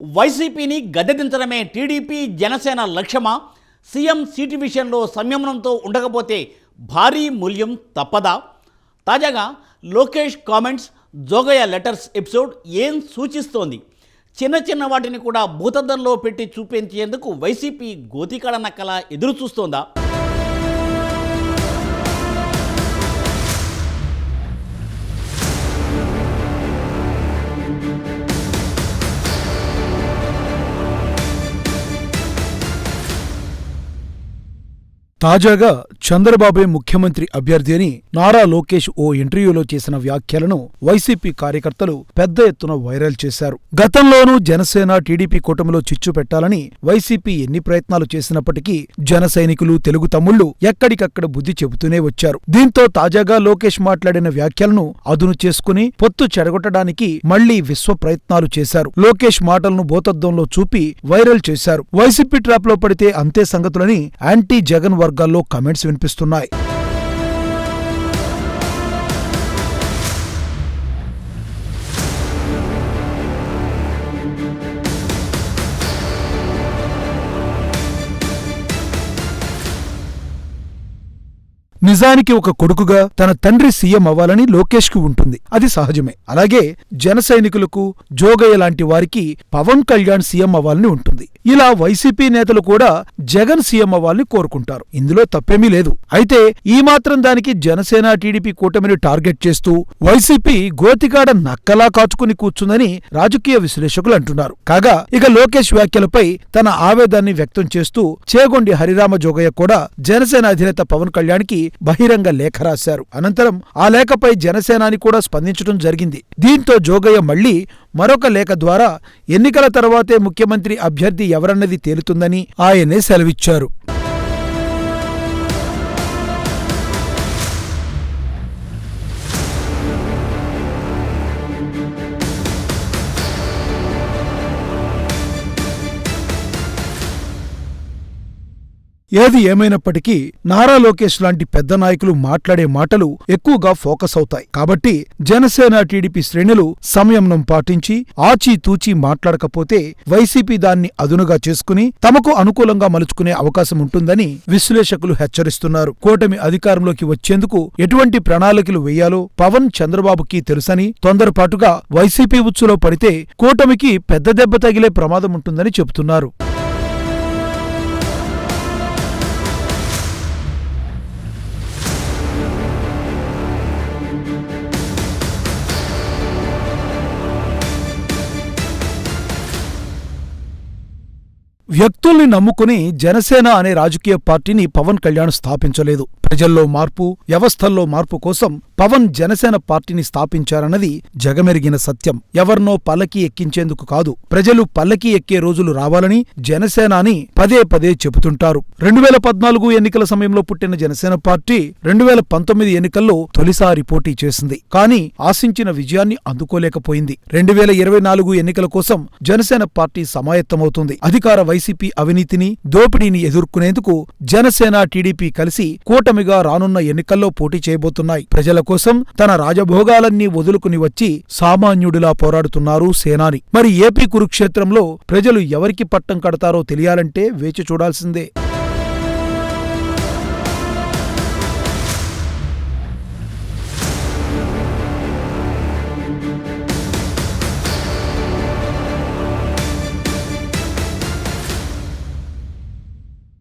వైసీపీని గద్దెదించడమే టీడీపీ జనసేన లక్ష్యమా? సీఎం సీటు విషయంలో సంయమనంతో ఉండకపోతే భారీ మూల్యం తప్పదా? తాజాగా Lokesh comments Jogaiah letters episode ఏం సూచిస్తోంది? చిన్న చిన్న వాటిని కూడా భూతద్దంలో పెట్టి చూపించేందుకు వైసీపీ గోతికాడ నక్కల ఎదురు చూస్తోందా తాజాగా చంద్రబాబే ముఖ్యమంత్రి అభ్యర్థి అని నారా లోకేష్ ఓ ఇంటర్వ్యూలో చేసిన వ్యాఖ్యలను వైసీపీ కార్యకర్తలు పెద్ద ఎత్తున వైరల్ చేశారు. గతంలోనూ జనసేన టీడీపీ కూటమిలో చిచ్చు పెట్టాలని వైసీపీ ఎన్ని ప్రయత్నాలు చేసినప్పటికీ జన సైనికులు తెలుగు తమ్ముళ్ళు ఎక్కడికక్కడ బుద్ధి చెబుతూనే వచ్చారు. దీంతో తాజాగా లోకేష్ మాట్లాడిన వ్యాఖ్యలను అదును చేసుకుని పొత్తు చెడగొట్టడానికి మళ్ళీ విశ్వ ప్రయత్నాలు చేశారు. లోకేష్ మాటలను భూతద్దంలో చూపి వైరల్ చేశారు. వైసీపీ ట్రాప్లో పడితే అంతే సంగతులని యాంటీ జగన్ వర్గాల్లో కమెంట్స్ వినిపిస్తున్నాయి. నిజానికి ఒక కొడుకుగా తన తండ్రి సీఎం అవ్వాలని లోకేష్కు ఉంటుంది. అది సహజమే. అలాగే జన సైనికులకు జోగయ్య లాంటి వారికి పవన్ కళ్యాణ్ సీఎం అవ్వాలని ఉంటుంది. ఇలా వైసీపీ నేతలు కూడా జగన్ సీఎం అవ్వాలని కోరుకుంటారు. ఇందులో తప్పేమీ లేదు. అయితే ఈ మాత్రం దానికి జనసేన టీడీపీ కూటమిని టార్గెట్ చేస్తూ వైసీపీ గోతికాడ నక్కలా కాచుకుని కూర్చుందని రాజకీయ విశ్లేషకులు అంటున్నారు. కాగా ఇక లోకేష్ వ్యాఖ్యలపై తన ఆవేదాన్ని వ్యక్తం చేస్తూ చేగొండి హరిరామ జోగయ్య కూడా జనసేన అధినేత పవన్ కళ్యాణ్కి బహిరంగ లేఖ రాశారు. అనంతరం ఆ లేఖపై జనసేనాని కూడా స్పందించడం జరిగింది. దీంతో జోగయ్య మళ్ళీ మరొక లేఖ ద్వారా ఎన్నికల తర్వాతే ముఖ్యమంత్రి అభ్యర్థి ఎవరన్నది తేలుతుందని ఆయనే సెలవిచ్చారు. ఏది ఏమైనప్పటికీ నారా లోకేష్ లాంటి పెద్ద నాయకులు మాట్లాడే మాటలు ఎక్కువగా ఫోకస్ అవుతాయి. కాబట్టి జనసేన టీడీపీ శ్రేణులు సంయమనం పాటించి ఆచితూచి మాట్లాడకపోతే వైసీపీ దాన్ని అదునుగా చేసుకుని తమకు అనుకూలంగా మలుచుకునే అవకాశం ఉంటుందని విశ్లేషకులు హెచ్చరిస్తున్నారు. కూటమి అధికారంలోకి వచ్చేందుకు ఎటువంటి ప్రణాళికలు వేయాలో పవన్ చంద్రబాబుకి తెలుసని తొందరపాటుగా వైసీపీ ఉచ్చులో పడితే కూటమికి పెద్ద దెబ్బ తగిలే ప్రమాదం ఉంటుందని చెబుతున్నారు. వ్యక్తుల్ని నమ్ముకుని జనసేన అనే రాజకీయ పార్టీని పవన్ కళ్యాణ్ స్థాపించలేదు. ప్రజల్లో మార్పు వ్యవస్థల్లో మార్పు కోసం పవన్ జనసేన పార్టీని స్థాపించారన్నది జగమెరిగిన సత్యం. ఎవర్నో పల్లకి ఎక్కించేందుకు కాదు ప్రజలు పల్లకి ఎక్కే రోజులు రావాలని జనసేన అని పదే పదే చెబుతుంటారు. రెండు వేల పద్నాలుగు ఎన్నికల సమయంలో పుట్టిన జనసేన పార్టీ రెండు వేల పంతొమ్మిది ఎన్నికల్లో తొలిసారి పోటీ చేసింది. కానీ ఆశించిన విజయాన్ని అందుకోలేకపోయింది. రెండు వేల ఇరవై నాలుగు ఎన్నికల కోసం జనసేన పార్టీ సమాయత్తమవుతుంది. అధికార వైసీపీ అవినీతిని దోపిడీని ఎదుర్కొనేందుకు జనసేన టీడీపీ కలిసి కూటమిగా రానున్న ఎన్నికల్లో పోటీ చేయబోతున్నాయి. ప్రజల కోసం తన రాజభోగాలన్నీ వదులుకుని వచ్చి సామాన్యుడిలా పోరాడుతున్నారు సేనాని. మరి ఏపీ కురుక్షేత్రంలో ప్రజలు ఎవరికి పట్టం కడతారో తెలియాలంటే వేచి చూడాల్సిందే.